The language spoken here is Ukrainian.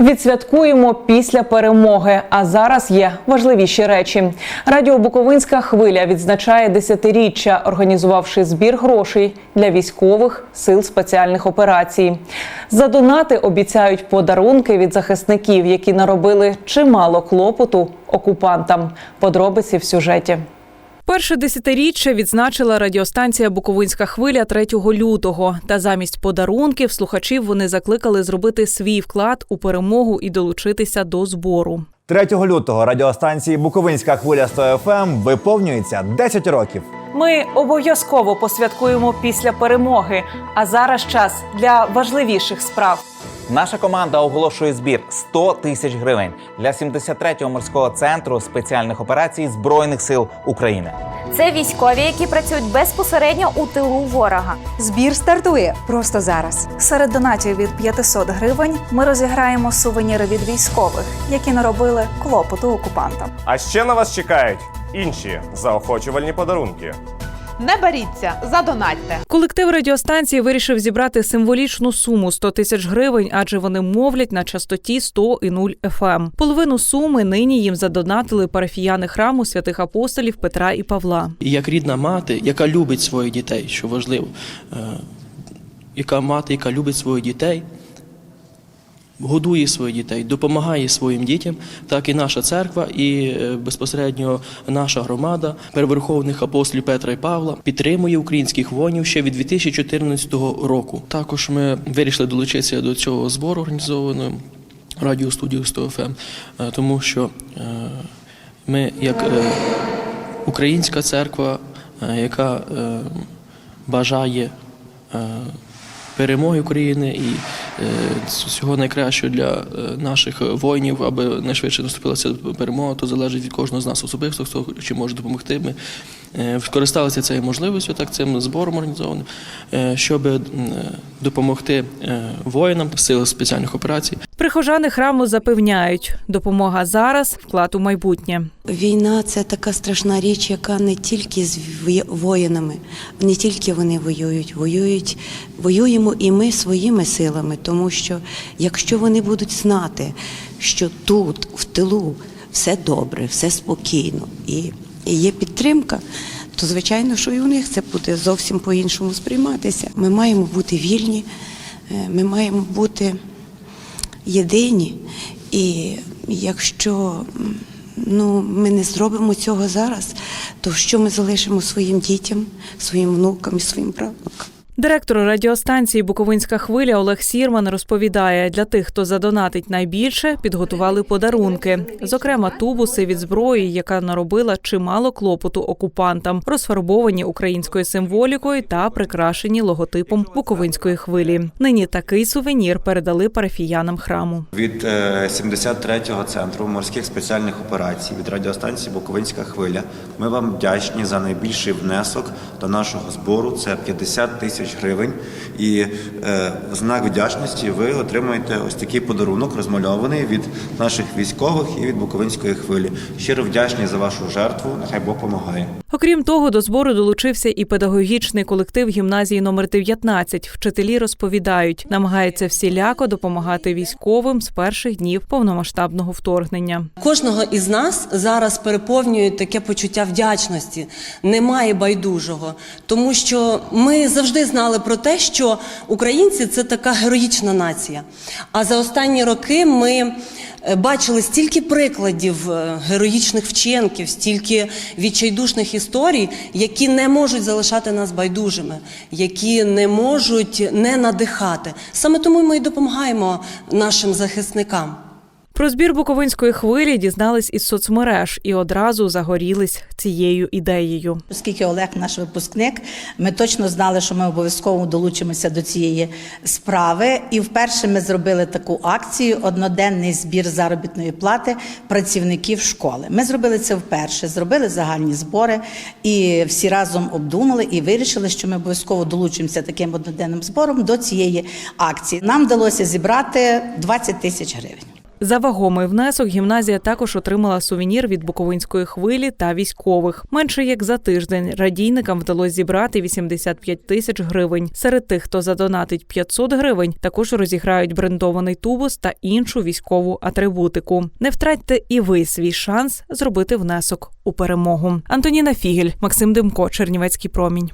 Відсвяткуємо після перемоги. А зараз є важливіші речі. Радіо Буковинська хвиля відзначає десятиріччя, організувавши збір грошей для військових сил спеціальних операцій. За донати обіцяють подарунки від захисників, які наробили чимало клопоту окупантам. Подробиці в сюжеті. Перше десятиріччя відзначила радіостанція Буковинська хвиля 3 лютого. Та замість подарунків слухачів вони закликали зробити свій вклад у перемогу і долучитися до збору. 3 лютого радіостанції Буковинська хвиля 100 ФМ виповнюється 10 років. Ми обов'язково посвяткуємо після перемоги. А зараз час для важливіших справ. Наша команда оголошує збір 100 тисяч гривень для 73-го морського центру спеціальних операцій Збройних сил України. Це військові, які працюють безпосередньо у тилу ворога. Збір стартує просто зараз. Серед донатів від 500 гривень ми розіграємо сувеніри від військових, які наробили клопоту окупантам. А ще на вас чекають інші заохочувальні подарунки. Не боріться, задонатьте. Колектив радіостанції вирішив зібрати символічну суму 100 тисяч гривень, адже вони мовлять на частоті 100 і 0 FM. Половину суми нині їм задонатили парафіяни храму святих апостолів Петра і Павла. І як рідна мати, яка любить своїх дітей, що важливо, е, яка мати, яка любить своїх дітей, годує своїх дітей, допомагає своїм дітям, так і наша церква, і е, безпосередньо наша громада переверховних апостолів Петра і Павла підтримує українських воїнів ще від 2014 року. Також ми вирішили долучитися до цього збору організованого радіостудією 100 ФМ, е, тому що е, ми як українська церква, яка бажає перемоги України і всього найкращого для е, наших воїнів, аби найшвидше наступилася перемога, то залежить від кожного з нас особисто, хто чи може допомогти. Ми е, скористалися цією можливістю, так цим збором організованим, е, щоб е, допомогти е, воїнам сил спеціальних операцій. Прихожани храму запевняють, допомога зараз вклад у майбутнє. Війна це така страшна річ, яка не тільки з воїнами, не тільки вони воюють, воюють, воюємо і ми своїми силами, тому що якщо вони будуть знати, що тут, в тилу, все добре, все спокійно і є підтримка. То звичайно, що і у них це буде зовсім по-іншому сприйматися. Ми маємо бути вільні, е, ми маємо бути єдині. І якщо ну, ми не зробимо цього зараз, то що ми залишимо своїм дітям, своїм внукам і своїм правнукам? Директор радіостанції Буковинська хвиля Олег Сірман розповідає, для тих, хто задонатить найбільше, підготували подарунки, зокрема тубуси від зброї, яка наробила чимало клопоту окупантам, розфарбовані українською символікою та прикрашені логотипом Буковинської хвилі. Нині такий сувенір передали парафіянам храму. Від е, 73-го центру морських спеціальних операцій від радіостанції Буковинська хвиля. Ми вам вдячні за найбільший внесок до нашого збору. Це 50 тисяч гривень. І е, в знак вдячності ви отримаєте ось такий подарунок, розмальований від наших військових і від Буковинської хвилі. Щиро вдячні за вашу жертву. Нехай Бог помагає. Окрім того, до збору долучився і педагогічний колектив гімназії номер 19. Вчителі розповідають, намагаються всіляко допомагати військовим з перших днів повномасштабного вторгнення. Кожного із нас зараз переповнює таке почуття вдячності. Немає байдужого, тому що ми завжди знали про те, що українці це така героїчна нація. А за останні роки ми е, бачили стільки прикладів е, героїчних вчинків, стільки відчайдушних історій, які не можуть залишати нас байдужими, які не можуть не надихати. Саме тому ми й допомагаємо нашим захисникам. Про збір буковинської хвилі дізнались із соцмереж і одразу загорілись цією ідеєю. Оскільки Олег наш випускник, ми точно знали, що ми обов'язково долучимося до цієї справи. І вперше ми зробили таку акцію одноденний збір заробітної плати працівників школи. Ми зробили це вперше, зробили загальні збори і всі разом обдумали і вирішили, що ми обов'язково долучимося таким одноденним збором до цієї акції. Нам вдалося зібрати 20 тисяч гривень. За вагомий внесок гімназія також отримала сувенір від Буковинської хвилі та військових. Менше як за тиждень радійникам вдалося зібрати 85 тисяч гривень. Серед тих, хто задонатить 500 гривень, також розіграють брендований тубус та іншу військову атрибутику. Не втратьте і ви свій шанс зробити внесок у перемогу. Антоніна Фігель, Максим Димко, Чернівецький промінь.